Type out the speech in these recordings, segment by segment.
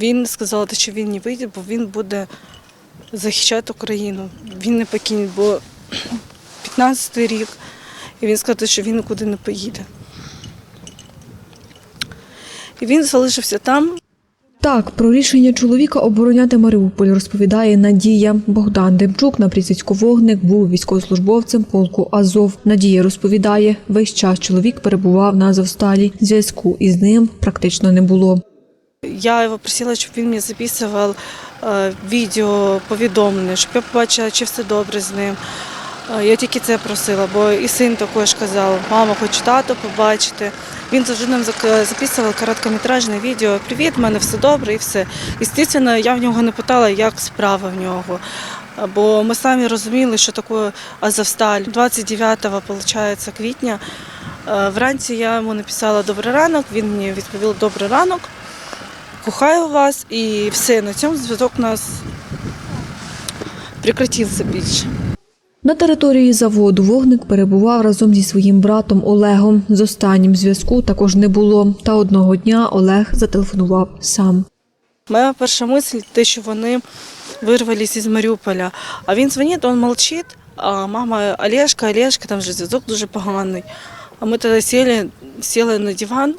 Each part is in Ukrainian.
Він сказав, що він не вийде, бо він буде захищати Україну. Він не покине, бо 15-й рік, і він сказав, що він нікуди не поїде. І він залишився там. Так, про рішення чоловіка обороняти Маріуполь розповідає Надія. Богдан Демчук на прізвисько Вогник був військовослужбовцем полку Азов. Надія розповідає, весь час чоловік перебував на Азовсталі. Зв'язку із ним практично не було. Я його просила, щоб він мені записував е, відео повідомлення, щоб я побачила, чи все добре з ним. Е, Я тільки це просила, бо і син також казав, мама, хочу тато побачити. Він завжди нам зак- записував короткометражне відео. Привіт, в мене все добре і все. І, звісно, я в нього не питала, як справа в нього. Е, Бо ми самі розуміли, що таке Азовсталь. 29 виходить, квітня. е, Вранці я йому написала Добрий ранок, він мені відповів Добрий ранок кохаю вас і все, на цьому зв'язок у нас прекратився більше. На території заводу вогник перебував разом зі своїм братом Олегом. З останнім зв'язку також не було. Та одного дня Олег зателефонував сам. Моя перша мисль те, що вони вирвались із Маріуполя. А він дзвонить, він мовчить, а мама Олешка, Олешка, там же зв'язок дуже поганий. А ми тоді сіли, сіли на диван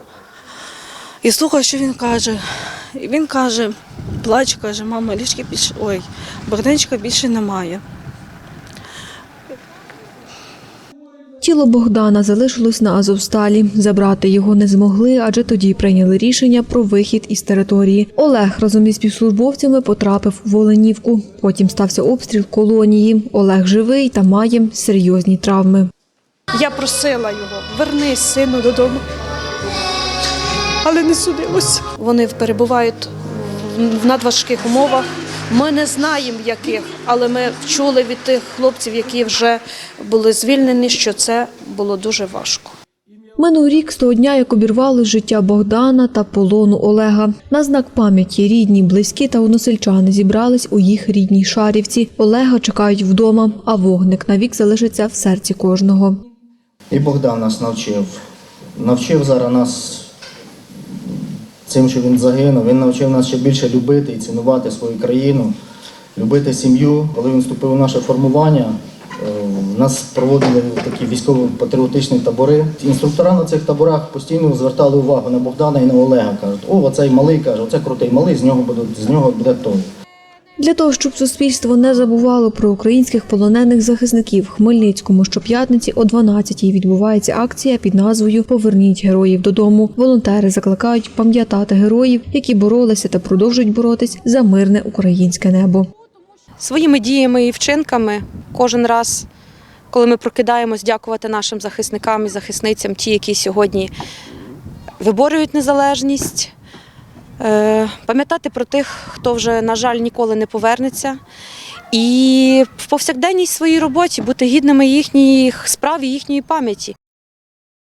і слухаю, що він каже. І він каже, плаче, каже, мама, Олешки більше, ой, Богданчика більше немає. Тіло Богдана залишилось на Азовсталі. Забрати його не змогли, адже тоді прийняли рішення про вихід із території. Олег разом із співслужбовцями потрапив в Оленівку. Потім стався обстріл колонії. Олег живий та має серйозні травми. Я просила його, вернись, сину, додому. Але не судилося. Вони перебувають в надважких умовах. Ми не знаємо, яких, але ми чули від тих хлопців, які вже були звільнені, що це було дуже важко. Минув рік з того дня, як обірвали життя Богдана та полону Олега. На знак пам'яті рідні, близькі та односельчани зібрались у їх рідній Шарівці. Олега чекають вдома, а вогник навік залишиться в серці кожного. І Богдан нас навчив. Навчив зараз нас цим, що він загинув. Він навчив нас ще більше любити і цінувати свою країну, любити сім'ю. Коли він вступив у наше формування, е, нас проводили такі військово-патріотичні табори. Інструктора на цих таборах постійно звертали увагу на Богдана і на Олега. Кажуть, о, оцей малий каже, оце крутий малий, з нього буде, з нього буде той. Для того, щоб суспільство не забувало про українських полонених захисників, в Хмельницькому щоп'ятниці о 12-й відбувається акція під назвою Поверніть героїв додому. Волонтери закликають пам'ятати героїв, які боролися та продовжують боротись за мирне українське небо. своїми діями і вчинками кожен раз, коли ми прокидаємось, дякувати нашим захисникам і захисницям, ті, які сьогодні виборюють незалежність, пам'ятати про тих, хто вже, на жаль, ніколи не повернеться. І в повсякденній своїй роботі бути гідними їхніх справ і їхньої пам'яті.